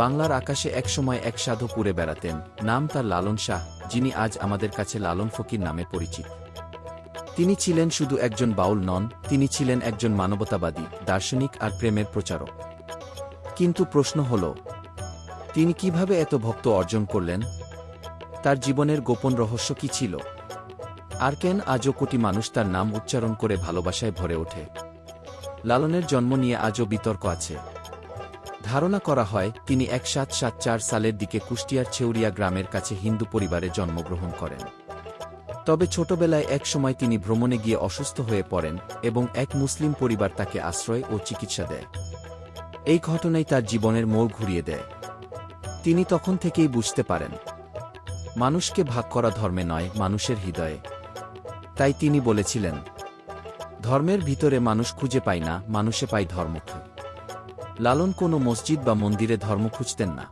বাংলার আকাশে একসময় এক সাধু পুরে বেড়াতেন। নাম তার লালন শাহ, যিনি আজ আমাদের কাছে লালন ফকির নামে পরিচিত। তিনি ছিলেন শুধু একজন বাউল নন, তিনি ছিলেন একজন মানবতাবাদী, দার্শনিক আর প্রেমের প্রচারক। কিন্তু প্রশ্ন হল, তিনি কীভাবে এত ভক্ত অর্জন করলেন? তার জীবনের গোপন রহস্য কি ছিল? আর কেন আজও কোটি মানুষ তার নাম উচ্চারণ করে ভালোবাসায় ভরে ওঠে? লালনের জন্ম নিয়ে আজও বিতর্ক আছে। ধারণা করা হয়, তিনি এক সাত সাত চার সালের দিকে কুষ্টিয়ার ছেউরিয়া গ্রামের কাছে হিন্দু পরিবারে জন্মগ্রহণ করেন। তবে ছোটবেলায় এক সময় তিনি ভ্রমণে গিয়ে অসুস্থ হয়ে পড়েন এবং এক মুসলিম পরিবার তাকে আশ্রয় ও চিকিৎসা দেয়। এই ঘটনাই তার জীবনের মোড় ঘুরিয়ে দেয়। তিনি তখন থেকেই বুঝতে পারেন, মানুষকে ভাগ করা ধর্মে নয়, মানুষের হৃদয়ে। তাই তিনি বলেছিলেন, ধর্মের ভিতরে মানুষ খুঁজে পায় না, মানুষে পায় ধর্মকে। লালন কোনো মসজিদ বা মন্দিরে ধর্ম খুঁজতেন না।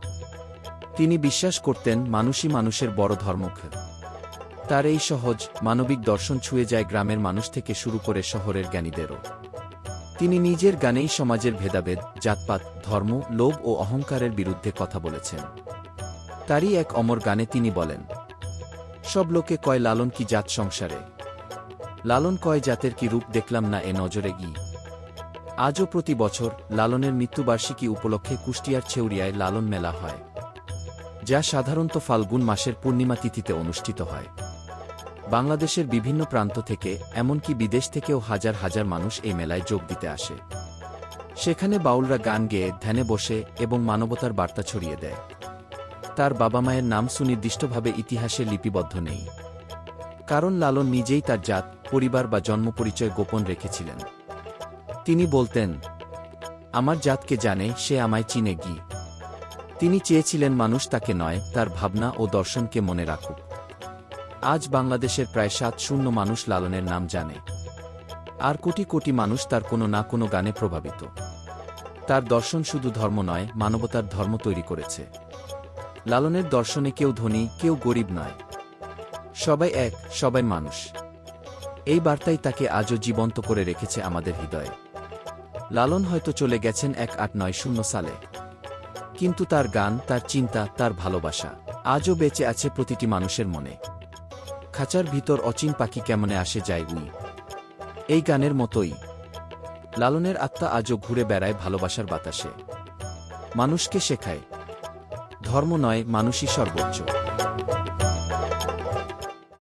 তিনি বিশ্বাস করতেন মানুষই মানুষের বড় ধর্মকে। তার এই সহজ, মানবিক দর্শন ছুঁয়ে যায় গ্রামের মানুষ থেকে শুরু করে শহরের জ্ঞানীদেরও। তিনি নিজের গানেই সমাজের ভেদাভেদ, জাতপাত, ধর্ম, লোভ ও অহংকারের বিরুদ্ধে কথা বলেছেন। তারই এক অমর গানে তিনি বলেন, সব লোকে কয়, লালন কি জাত সংসারে? লালন কয় জাতের কি রূপ দেখলাম না এ নজরে গি আজও প্রতি বছর লালনের মৃত্যুবার্ষিকী উপলক্ষে কুষ্টিয়ার ছেউরিয়ায় লালন মেলা হয়, যা সাধারণত ফাল্গুন মাসের পূর্ণিমা তিথিতে অনুষ্ঠিত হয়। বাংলাদেশের বিভিন্ন প্রান্ত থেকে, এমনকি বিদেশ থেকেও হাজার হাজার মানুষ এই মেলায় যোগ দিতে আসে। সেখানে বাউলরা গান গেয়ে, ধ্যানে বসে এবং মানবতার বার্তা ছড়িয়ে দেয়। তার বাবা মায়ের নাম সুনির্দিষ্টভাবে ইতিহাসে লিপিবদ্ধ নেই। কারণ লালন নিজেই তার জাত, পরিবার বা জন্ম পরিচয় গোপন রেখেছিলেন। তিনি বলতেন, আমার জাতকে জানে, সে আমায় চিনে গি। তিনি চেয়েছিলেন মানুষ তাকে নয়, তার ভাবনা ও দর্শনকে মনে রাখুক। আজ বাংলাদেশের প্রায় সাত শূন্য মানুষ লালনের নাম জানে। আর কোটি কোটি মানুষ তার কোনো না কোনো গানে প্রভাবিত। তার দর্শন শুধু ধর্ম নয়, মানবতার ধর্ম তৈরি করেছে। লালনের দর্শনে কেউ ধনী, কেউ গরিব নয়। সবাই এক, সবাই মানুষ। এই বার্তাই তাকে আজও জীবন্ত করে রেখেছে আমাদের হৃদয়ে। লালন হয়তো চলে গেছেন এক আট নয় শূন্য সালে। কিন্তু তার গান, তার চিন্তা, তার ভালোবাসা আজও বেঁচে আছে প্রতিটি মানুষের মনে। খাঁচার ভিতর অচিন পাখি কেমনে আসে যায় উই। এই গানের মতোই। লালনের আত্মা আজও ঘুরে বেড়ায় ভালোবাসার বাতাসে। মানুষকে শেখায়। ধর্ম নয়, মানুষই সর্বোচ্চ।